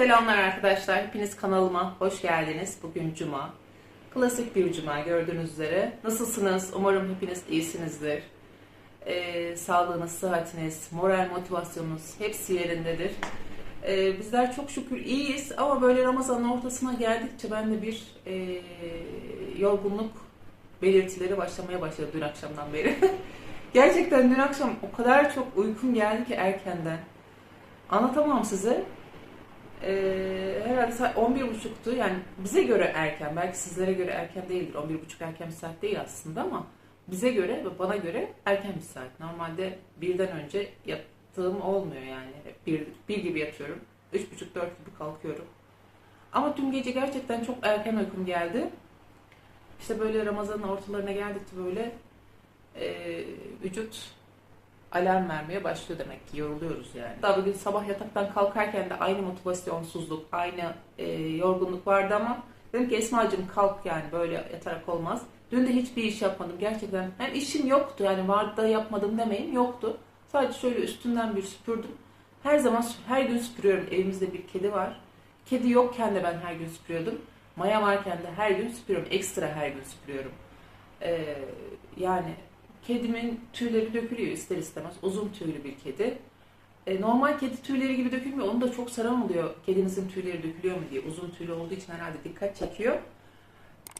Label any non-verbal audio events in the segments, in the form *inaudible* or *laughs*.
Selamlar arkadaşlar. Hepiniz kanalıma hoş geldiniz. Bugün cuma. Klasik bir cuma gördüğünüz üzere. Nasılsınız? Umarım hepiniz iyisinizdir. Ee, sağlığınız, sıhhatiniz, moral motivasyonunuz hepsi yerindedir. Ee, bizler çok şükür iyiyiz ama böyle Ramazan'ın ortasına geldikçe ben de bir e, yorgunluk belirtileri başlamaya başladı dün akşamdan beri. *laughs* Gerçekten dün akşam o kadar çok uykum geldi ki erkenden. Anlatamam size. Ee, herhalde saat 11.30'tu. Yani bize göre erken. Belki sizlere göre erken değildir. 11.30 erken bir saat değil aslında ama bize göre ve bana göre erken bir saat. Normalde birden önce yattığım olmuyor yani. Bir, bir gibi yatıyorum. 3.30-4 gibi kalkıyorum. Ama dün gece gerçekten çok erken uykum geldi. İşte böyle Ramazan'ın ortalarına geldikçe böyle e, vücut alarm vermeye başlıyor demek ki yoruluyoruz yani. Daha bugün sabah yataktan kalkarken de aynı motivasyonsuzluk, aynı e, yorgunluk vardı ama dedim ki Esma'cığım kalk yani böyle yatarak olmaz. Dün de hiçbir iş yapmadım gerçekten. Hem işim yoktu yani vardı da yapmadım demeyin yoktu. Sadece şöyle üstünden bir süpürdüm. Her zaman her gün süpürüyorum. Evimizde bir kedi var. Kedi yokken de ben her gün süpürüyordum. Maya varken de her gün süpürüyorum. Ekstra her gün süpürüyorum. Ee, yani Kedimin tüyleri dökülüyor ister istemez. Uzun tüylü bir kedi. E, normal kedi tüyleri gibi dökülmüyor. Onu da çok saran oluyor. Kedinizin tüyleri dökülüyor mu diye. Uzun tüylü olduğu için herhalde dikkat çekiyor.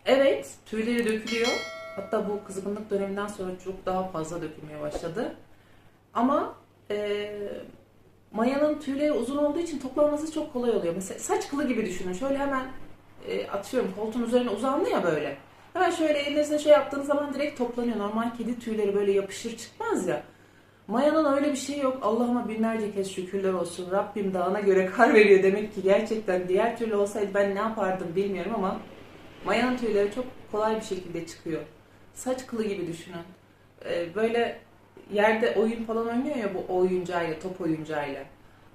Evet, tüyleri dökülüyor. Hatta bu kızgınlık döneminden sonra çok daha fazla dökülmeye başladı. Ama e, mayanın tüyleri uzun olduğu için toplanması çok kolay oluyor. Mesela saç kılı gibi düşünün. Şöyle hemen e, atıyorum koltuğun üzerine uzandı ya böyle. Hemen şöyle elinizle şey yaptığınız zaman direkt toplanıyor. Normal kedi tüyleri böyle yapışır çıkmaz ya. Maya'nın öyle bir şey yok. Allah'ıma binlerce kez şükürler olsun. Rabbim dağına göre kar veriyor demek ki gerçekten diğer türlü olsaydı ben ne yapardım bilmiyorum ama Maya'nın tüyleri çok kolay bir şekilde çıkıyor. Saç kılı gibi düşünün. Ee, böyle yerde oyun falan oynuyor ya bu oyuncağıyla, top oyuncağıyla.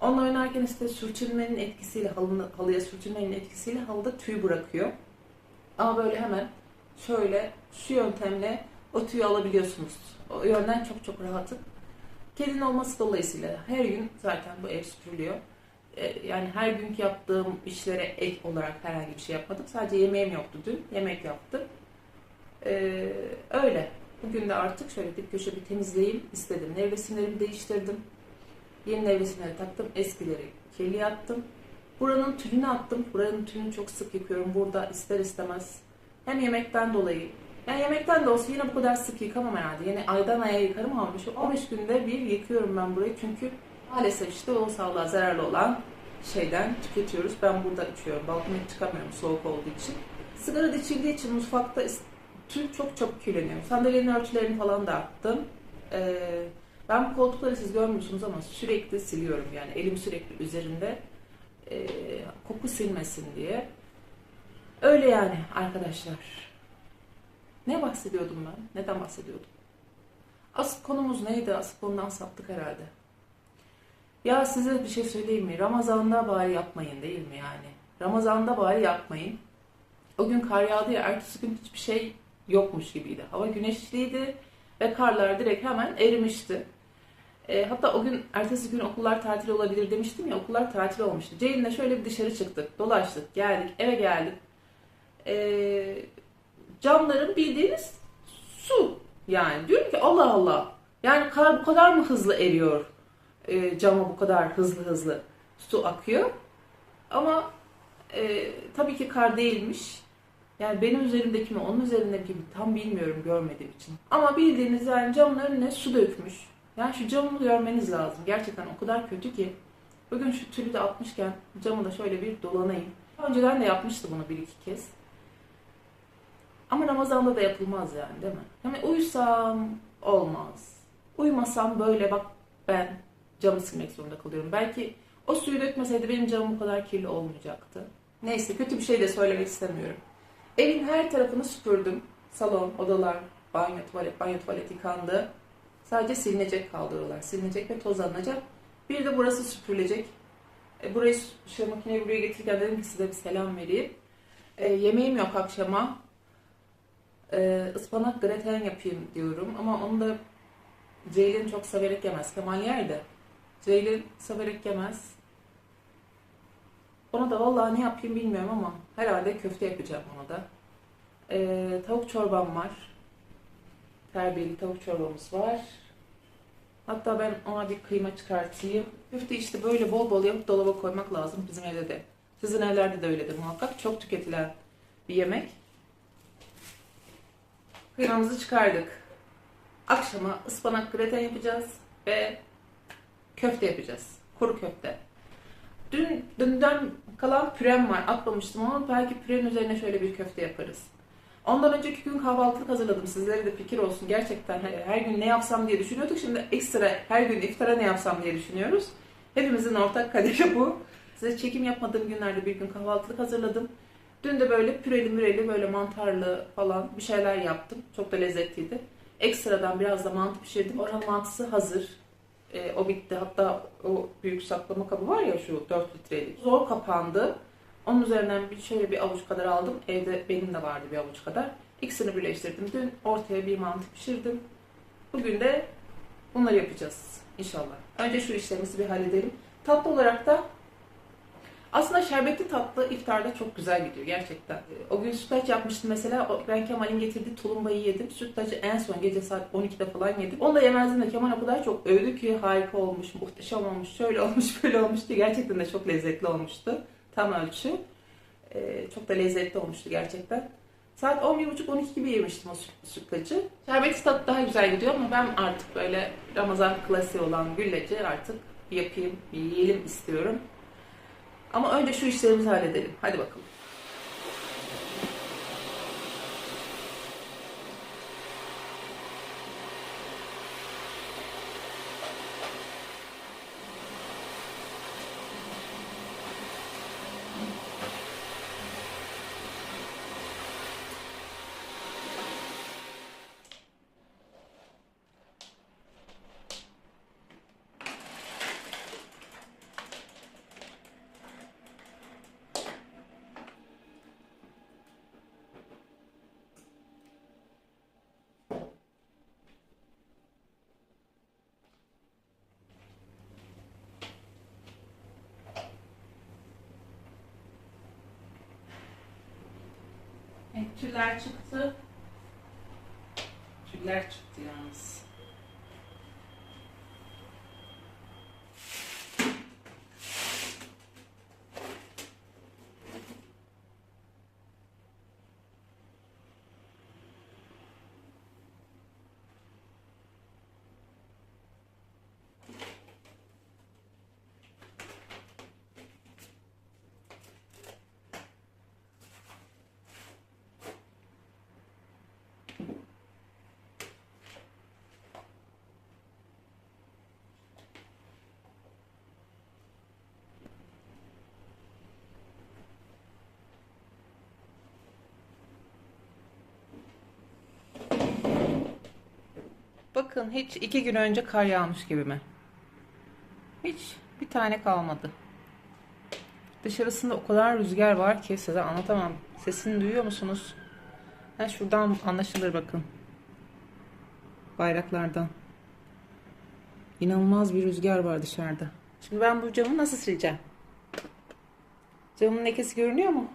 Onunla oynarken işte sürtünmenin etkisiyle, halını, halıya sürtünmenin etkisiyle halıda tüy bırakıyor. Ama böyle hemen şöyle şu yöntemle o tüyü alabiliyorsunuz. O yönden çok çok rahatım. Kedinin olması dolayısıyla her gün zaten bu ev süpürülüyor. Ee, yani her günkü yaptığım işlere ek olarak herhangi bir şey yapmadım. Sadece yemeğim yoktu dün. Yemek yaptım. Ee, öyle. Bugün de artık şöyle dip köşe bir temizleyeyim istedim. Nevresimlerimi değiştirdim. Yeni nevresimleri taktım. Eskileri kirli attım. Buranın tülünü attım. Buranın tülünü çok sık yıkıyorum. Burada ister istemez hem yemekten dolayı. Yani yemekten de olsa yine bu kadar sık yıkamam herhalde. Yine aydan aya yıkarım ama şu 15 günde bir yıkıyorum ben burayı. Çünkü maalesef işte o sağlığa zararlı olan şeyden tüketiyoruz. Ben burada içiyorum. Balkona çıkamıyorum soğuk olduğu için. Sigara da içildiği için mutfakta tül çok çok kirleniyor. Sandalyenin örtülerini falan da attım. Ee, ben bu koltukları siz görmüyorsunuz ama sürekli siliyorum. Yani elim sürekli üzerinde e, koku silmesin diye. Öyle yani arkadaşlar. Ne bahsediyordum ben? Neden bahsediyordum? Asıl konumuz neydi? Asıl konudan saptık herhalde. Ya size bir şey söyleyeyim mi? Ramazan'da bari yapmayın değil mi yani? Ramazan'da bari yapmayın. O gün kar yağdı ya, ertesi gün hiçbir şey yokmuş gibiydi. Hava güneşliydi ve karlar direkt hemen erimişti. E, hatta o gün, ertesi gün okullar tatil olabilir demiştim ya, okullar tatil olmuştu. Ceylin'le şöyle bir dışarı çıktık, dolaştık, geldik, eve geldik e, camların bildiğiniz su. Yani diyorum ki Allah Allah. Yani kar bu kadar mı hızlı eriyor? E, cama bu kadar hızlı hızlı su akıyor. Ama e, tabii ki kar değilmiş. Yani benim üzerimdeki mi onun üzerindeki mi tam bilmiyorum görmediğim için. Ama bildiğiniz yani camın önüne su dökmüş. Yani şu camı görmeniz lazım. Gerçekten o kadar kötü ki. Bugün şu tülü de atmışken camı da şöyle bir dolanayım. Önceden de yapmıştı bunu bir iki kez. Ama Ramazan'da da yapılmaz yani değil mi? Yani uyusam olmaz. Uyumasam böyle bak ben camı silmek zorunda kalıyorum. Belki o suyu dökmeseydi benim camım bu kadar kirli olmayacaktı. Neyse kötü bir şey de söylemek istemiyorum. Evin her tarafını süpürdüm. Salon, odalar, banyo, tuvalet, banyo, tuvalet yıkandı. Sadece silinecek kaldırıyorlar. Silinecek ve tozlanacak. Bir de burası süpürülecek. E, burayı, şu makineyi buraya getirirken dedim ki size bir selam vereyim. E, yemeğim yok akşama e, ıspanak graten yapayım diyorum ama onu da Ceylin çok severek yemez. Kemal yer de Ceylin severek yemez. Ona da vallahi ne yapayım bilmiyorum ama herhalde köfte yapacağım ona da. Ee, tavuk çorbam var. Terbiyeli tavuk çorbamız var. Hatta ben ona bir kıyma çıkartayım. Köfte işte böyle bol bol yapıp dolaba koymak lazım bizim evde de. Sizin evlerde de öyledir muhakkak. Çok tüketilen bir yemek. Kıymamızı çıkardık. Akşama ıspanak greten yapacağız ve köfte yapacağız. Kuru köfte. Dün dünden kalan pürem var. Atmamıştım ama belki pürenin üzerine şöyle bir köfte yaparız. Ondan önceki gün kahvaltılık hazırladım. Sizlere de fikir olsun. Gerçekten her gün ne yapsam diye düşünüyorduk. Şimdi ekstra her gün iftara ne yapsam diye düşünüyoruz. Hepimizin ortak kaderi bu. Size çekim yapmadığım günlerde bir gün kahvaltılık hazırladım. Dün de böyle püreli müreli böyle mantarlı falan bir şeyler yaptım. Çok da lezzetliydi. Ekstradan biraz da mantı pişirdim. Oranın mantısı hazır. Ee, o bitti. Hatta o büyük saklama kabı var ya şu 4 litrelik. Zor kapandı. Onun üzerinden bir şöyle bir avuç kadar aldım. Evde benim de vardı bir avuç kadar. İkisini birleştirdim. Dün ortaya bir mantı pişirdim. Bugün de bunları yapacağız inşallah. Önce şu işlerimizi bir halledelim. Tatlı olarak da aslında şerbetli tatlı iftarda çok güzel gidiyor gerçekten. O gün sütlaç yapmıştım mesela. Ben Kemal'in getirdiği tulumbayı yedim. Sütlacı en son gece saat 12'de falan yedim. Onu da yemezdim de Kemal o kadar çok övdü ki harika olmuş, muhteşem olmuş, şöyle olmuş, *laughs* böyle olmuş diye. Gerçekten de çok lezzetli olmuştu. Tam ölçü. Ee, çok da lezzetli olmuştu gerçekten. Saat 11.30-12 gibi yemiştim o süt- sütlacı. Şerbetli tat daha güzel gidiyor ama ben artık böyle Ramazan klasiği olan gülleci artık yapayım, yiyelim istiyorum. Ama önce şu işlerimizi halledelim. Hadi bakalım. Evet, tüller çıktı. Tüller çıktı yalnız. Bakın hiç iki gün önce kar yağmış gibi mi? Hiç bir tane kalmadı. Dışarısında o kadar rüzgar var ki size anlatamam. Sesini duyuyor musunuz? Ha, şuradan anlaşılır bakın. Bayraklardan. İnanılmaz bir rüzgar var dışarıda. Şimdi ben bu camı nasıl sileceğim? Camın lekesi görünüyor mu?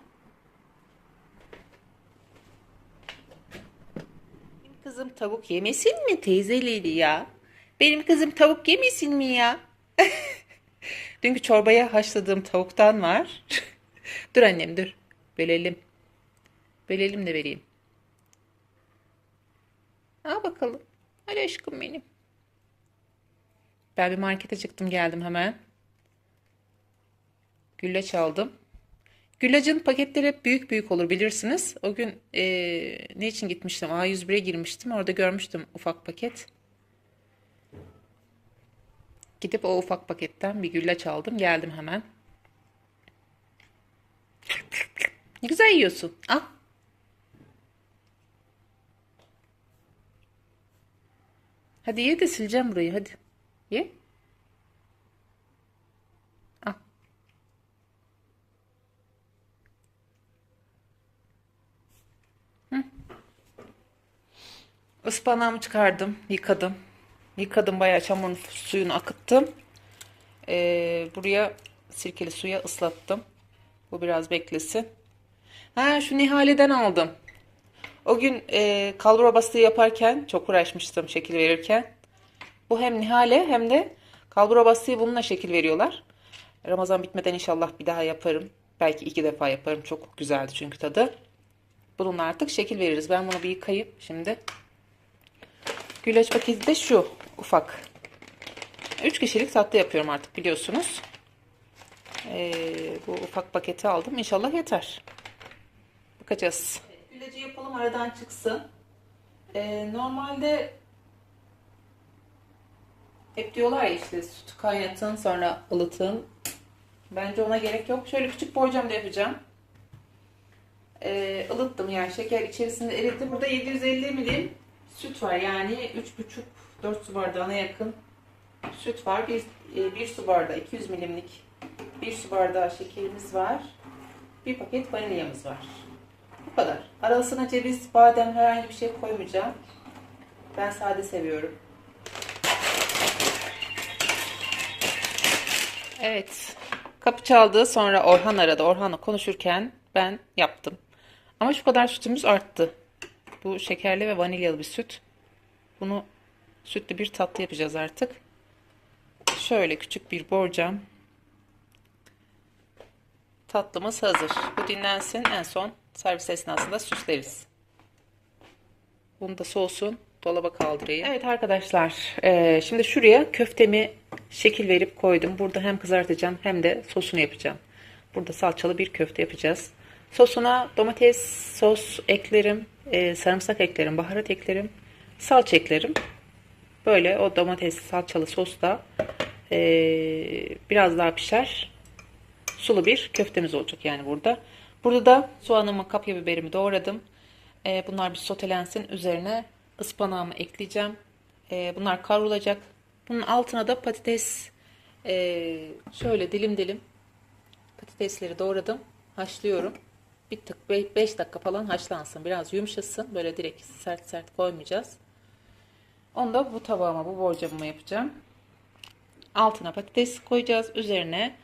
Kızım tavuk yemesin mi teyzeleri ya? Benim kızım tavuk yemesin mi ya? *laughs* Dünkü çorbaya haşladığım tavuktan var. *laughs* dur annem dur. Bölelim. Bölelim de vereyim. Al bakalım. Hadi aşkım benim. Ben bir markete çıktım geldim hemen. Güllaç aldım. Güllacın paketleri hep büyük büyük olur bilirsiniz. O gün eee, ne için gitmiştim? A101'e girmiştim. Orada görmüştüm ufak paket. Gidip o ufak paketten bir güllaç aldım. Geldim hemen. Ne güzel yiyorsun. Al. Hadi ye de sileceğim burayı hadi. Ye. Ispanağımı çıkardım, yıkadım. Yıkadım bayağı çamurun suyunu akıttım. Ee, buraya sirkeli suya ıslattım. Bu biraz beklesin. Ha şu Nihale'den aldım. O gün e, kalbura bastığı yaparken çok uğraşmıştım şekil verirken. Bu hem Nihale hem de kalbura bastığı bununla şekil veriyorlar. Ramazan bitmeden inşallah bir daha yaparım. Belki iki defa yaparım. Çok güzeldi çünkü tadı. Bununla artık şekil veririz. Ben bunu bir yıkayıp şimdi. Güllaç paketi de şu ufak. 3 kişilik tatlı yapıyorum artık biliyorsunuz. Ee, bu ufak paketi aldım. İnşallah yeter. Bakacağız. Güllacı yapalım aradan çıksın. Ee, normalde hep diyorlar ya işte sütü kaynatın sonra ılıtın. Bence ona gerek yok. Şöyle küçük borcamda yapacağım. Ee, ılıttım yani şeker içerisinde eritti. Burada 750 milim süt var. Yani 3,5-4 su bardağına yakın süt var. Bir, e, bir su bardağı 200 milimlik bir su bardağı şekerimiz var. Bir paket vanilyamız var. Bu kadar. Arasına ceviz, badem herhangi bir şey koymayacağım. Ben sade seviyorum. Evet. Kapı çaldı. Sonra Orhan aradı. Orhan'la konuşurken ben yaptım. Ama şu kadar sütümüz arttı. Bu şekerli ve vanilyalı bir süt. Bunu sütlü bir tatlı yapacağız artık. Şöyle küçük bir borcam. Tatlımız hazır. Bu dinlensin. En son servis esnasında süsleriz. Bunu da soğusun. Dolaba kaldırayım. Evet arkadaşlar. eee, şimdi şuraya köftemi şekil verip koydum. Burada hem kızartacağım hem de sosunu yapacağım. Burada salçalı bir köfte yapacağız. Sosuna domates sos eklerim. Eee, sarımsak eklerim. Baharat eklerim. Salça eklerim. Böyle o domates salçalı sos da eee, biraz daha pişer. Sulu bir köftemiz olacak yani burada. Burada da soğanımı, kapya biberimi doğradım. Eee, bunlar bir sotelensin. Üzerine ıspanağımı ekleyeceğim. Eee, bunlar kavrulacak. Bunun altına da patates eee, şöyle dilim dilim patatesleri doğradım. Haşlıyorum. Bir tık 5 dakika falan haşlansın. Biraz yumuşasın. Böyle direkt sert sert koymayacağız. Onu da bu tabağıma, bu borcamıma yapacağım. Altına patates koyacağız. Üzerine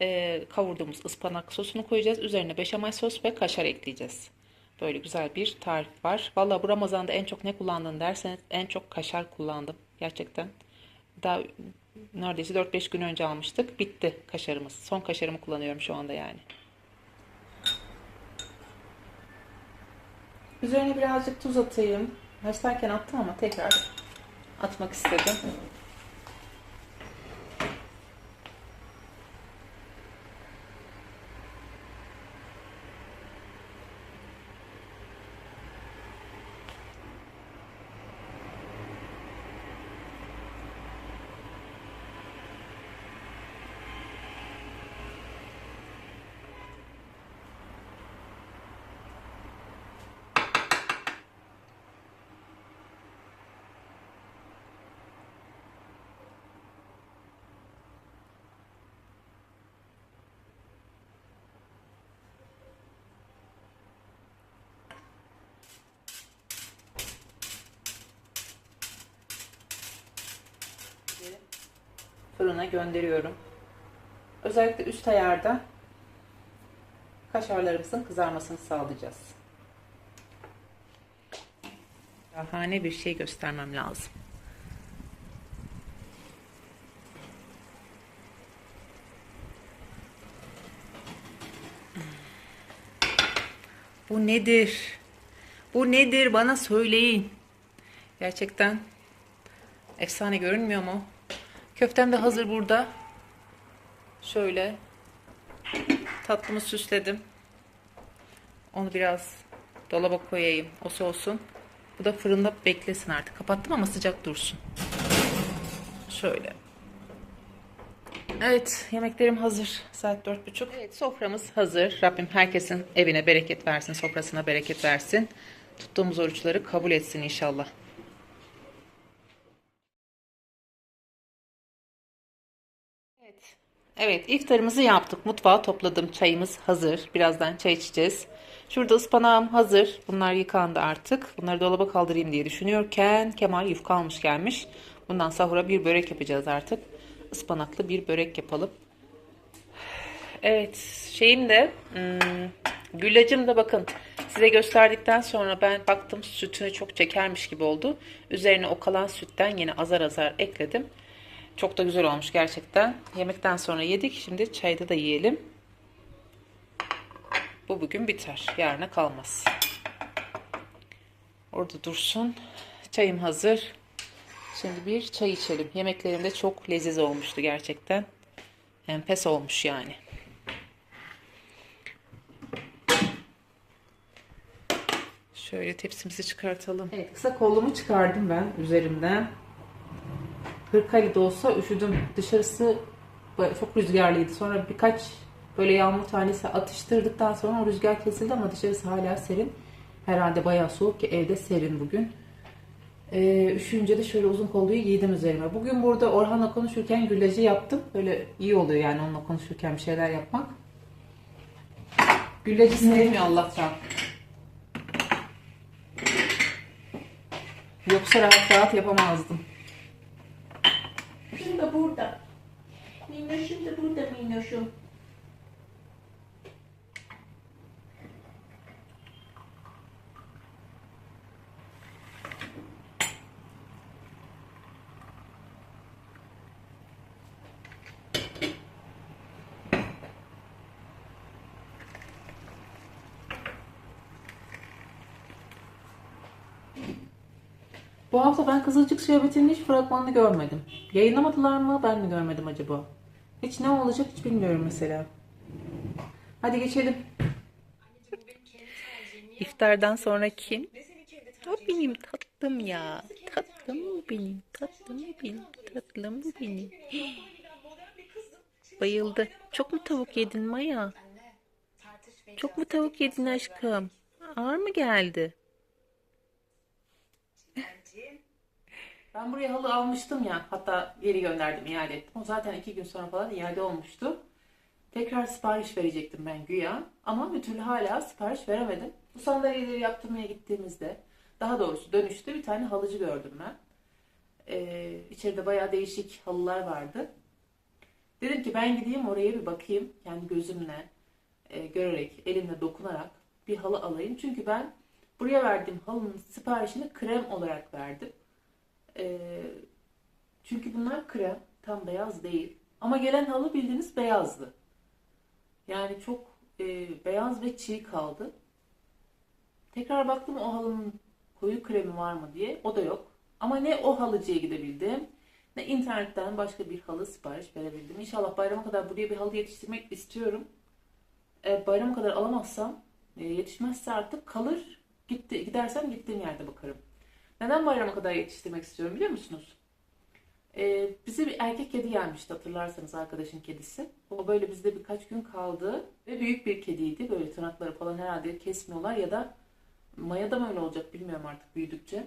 e, kavurduğumuz ıspanak sosunu koyacağız. Üzerine beşamel sos ve kaşar ekleyeceğiz. Böyle güzel bir tarif var. Vallahi bu Ramazan'da en çok ne kullandın derseniz en çok kaşar kullandım. Gerçekten. Daha neredeyse 4-5 gün önce almıştık. Bitti kaşarımız. Son kaşarımı kullanıyorum şu anda yani. Üzerine birazcık tuz atayım. Haşlarken attım ama tekrar atmak istedim. Fırına gönderiyorum. Özellikle üst ayarda kaşarlarımızın kızarmasını sağlayacağız. Şahane bir şey göstermem lazım. Bu nedir? Bu nedir? Bana söyleyin. Gerçekten efsane görünmüyor mu? Köftem de hazır burada. Şöyle tatlımı süsledim. Onu biraz dolaba koyayım. O soğusun. Bu da fırında beklesin artık. Kapattım ama sıcak dursun. Şöyle. Evet, yemeklerim hazır. Saat dört buçuk. Evet, soframız hazır. Rabbim herkesin evine bereket versin, sofrasına bereket versin. Tuttuğumuz oruçları kabul etsin inşallah. Evet. İftarımızı yaptık. Mutfağı topladım. Çayımız hazır. Birazdan çay içeceğiz. Şurada ıspanağım hazır. Bunlar yıkandı artık. Bunları dolaba kaldırayım diye düşünüyorken Kemal yufka almış gelmiş. Bundan sahura bir börek yapacağız artık. Ispanaklı bir börek yapalım. Evet şeyim de hmm, güllacım da bakın size gösterdikten sonra ben baktım sütünü çok çekermiş gibi oldu. Üzerine o kalan sütten yine azar azar ekledim. Çok da güzel olmuş gerçekten. Yemekten sonra yedik. Şimdi çayda da yiyelim. Bu bugün biter. Yarına kalmaz. Orada dursun. Çayım hazır. Şimdi bir çay içelim. Yemeklerim de çok leziz olmuştu gerçekten. Enfes olmuş yani. Şöyle tepsimizi çıkartalım. Evet, kısa kollumu çıkardım ben üzerimden. Hırkayla da olsa üşüdüm. Dışarısı çok rüzgarlıydı. Sonra birkaç böyle yağmur tanesi atıştırdıktan sonra o rüzgar kesildi ama dışarısı hala serin. Herhalde bayağı soğuk ki evde serin bugün. Ee, üşüyünce de şöyle uzun kolluyu giydim üzerime. Bugün burada Orhan'la konuşurken gülleci yaptım. Böyle iyi oluyor yani onunla konuşurken bir şeyler yapmak. Gülleci sevmiyor Allah'tan. Yoksa rahat rahat yapamazdım. Da burada. Minnoşum da burada minnoşum. Bu hafta ben Kızılcık Şerbeti'nin hiç fragmanını görmedim. Yayınlamadılar mı ben mi görmedim acaba? Hiç ne olacak hiç bilmiyorum mesela. Hadi geçelim. İftardan sonra kim? O benim tatlım ya. Tatlım benim? Tatlım benim? Tatlım benim? *gasps* Bayıldı. Çok mu tavuk yedin Maya? Çok mu tavuk yedin aşkım? Ağır mı geldi? Ben buraya halı almıştım ya. Hatta geri gönderdim, iade ettim. O zaten iki gün sonra falan iade olmuştu. Tekrar sipariş verecektim ben güya. Ama bir türlü hala sipariş veremedim. Bu sandalyeleri yaptırmaya gittiğimizde, daha doğrusu dönüşte bir tane halıcı gördüm ben. Ee, içeride bayağı değişik halılar vardı. Dedim ki ben gideyim oraya bir bakayım. Yani gözümle, e, görerek, elimle dokunarak bir halı alayım. Çünkü ben buraya verdiğim halının siparişini krem olarak verdim. Ee, çünkü bunlar krem, tam beyaz değil. Ama gelen halı bildiğiniz beyazdı. Yani çok e, beyaz ve çiğ kaldı. Tekrar baktım o halının koyu kremi var mı diye. O da yok. Ama ne o halıcıya gidebildim ne internetten başka bir halı sipariş verebildim. İnşallah bayrama kadar buraya bir halı yetiştirmek istiyorum. E, bayrama kadar alamazsam e, yetişmezse artık kalır. Gitti, gidersem gittiğim yerde bakarım. Neden bayrama kadar yetiştirmek istiyorum biliyor musunuz? Ee, bize bir erkek kedi gelmişti hatırlarsanız arkadaşın kedisi. O böyle bizde birkaç gün kaldı ve büyük bir kediydi. Böyle tırnakları falan herhalde kesmiyorlar ya da Maya da mı öyle olacak bilmiyorum artık büyüdükçe.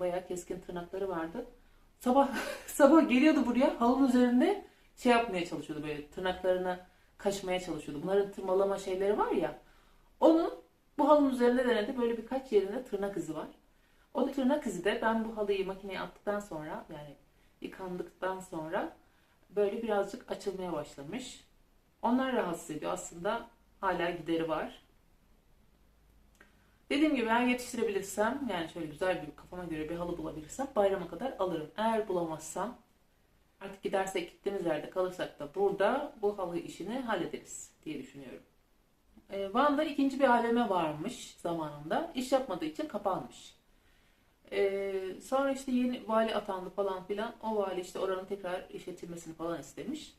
Bayağı keskin tırnakları vardı. Sabah *laughs* sabah geliyordu buraya halının üzerinde şey yapmaya çalışıyordu böyle tırnaklarını kaşımaya çalışıyordu. Bunların tırmalama şeyleri var ya. Onu bu halının üzerinde denedi. Böyle birkaç yerinde tırnak izi var. O tırnak izi de ben bu halıyı makineye attıktan sonra yani yıkandıktan sonra böyle birazcık açılmaya başlamış. Onlar rahatsız ediyor. Aslında hala gideri var. Dediğim gibi ben yetiştirebilirsem yani şöyle güzel bir kafama göre bir halı bulabilirsem bayrama kadar alırım. Eğer bulamazsam artık gidersek gittiğimiz yerde kalırsak da burada bu halı işini hallederiz diye düşünüyorum. Ee, Van'da ikinci bir AVM varmış zamanında. İş yapmadığı için kapanmış. Ee, sonra işte yeni vali atandı falan filan. O vali işte oranın tekrar işletilmesini falan istemiş.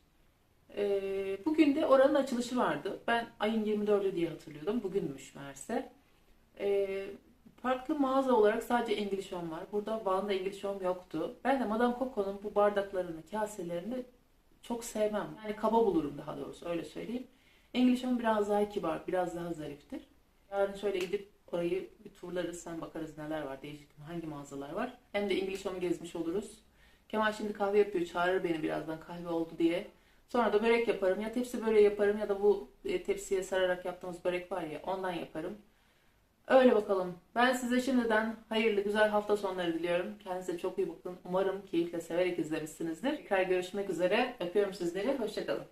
Ee, bugün de oranın açılışı vardı. Ben ayın 24'ü diye hatırlıyordum. Bugünmüş meğerse. Ee, farklı mağaza olarak sadece İngiliz Home var. Burada Van'da İngiliz Home yoktu. Ben de Madame Coco'nun bu bardaklarını, kaselerini çok sevmem. Yani kaba bulurum daha doğrusu öyle söyleyeyim. İngiliz Home biraz daha kibar, biraz daha zariftir. Yarın şöyle gidip orayı bir turlarız, sen bakarız neler var, değişik hangi mağazalar var. Hem de İngiliz Home gezmiş oluruz. Kemal şimdi kahve yapıyor, çağırır beni birazdan kahve oldu diye. Sonra da börek yaparım. Ya tepsi böreği yaparım ya da bu e, tepsiye sararak yaptığımız börek var ya ondan yaparım. Öyle bakalım. Ben size şimdiden hayırlı güzel hafta sonları diliyorum. Kendinize çok iyi bakın. Umarım keyifle severek izlemişsinizdir. Tekrar görüşmek üzere. Öpüyorum sizleri. Hoşçakalın.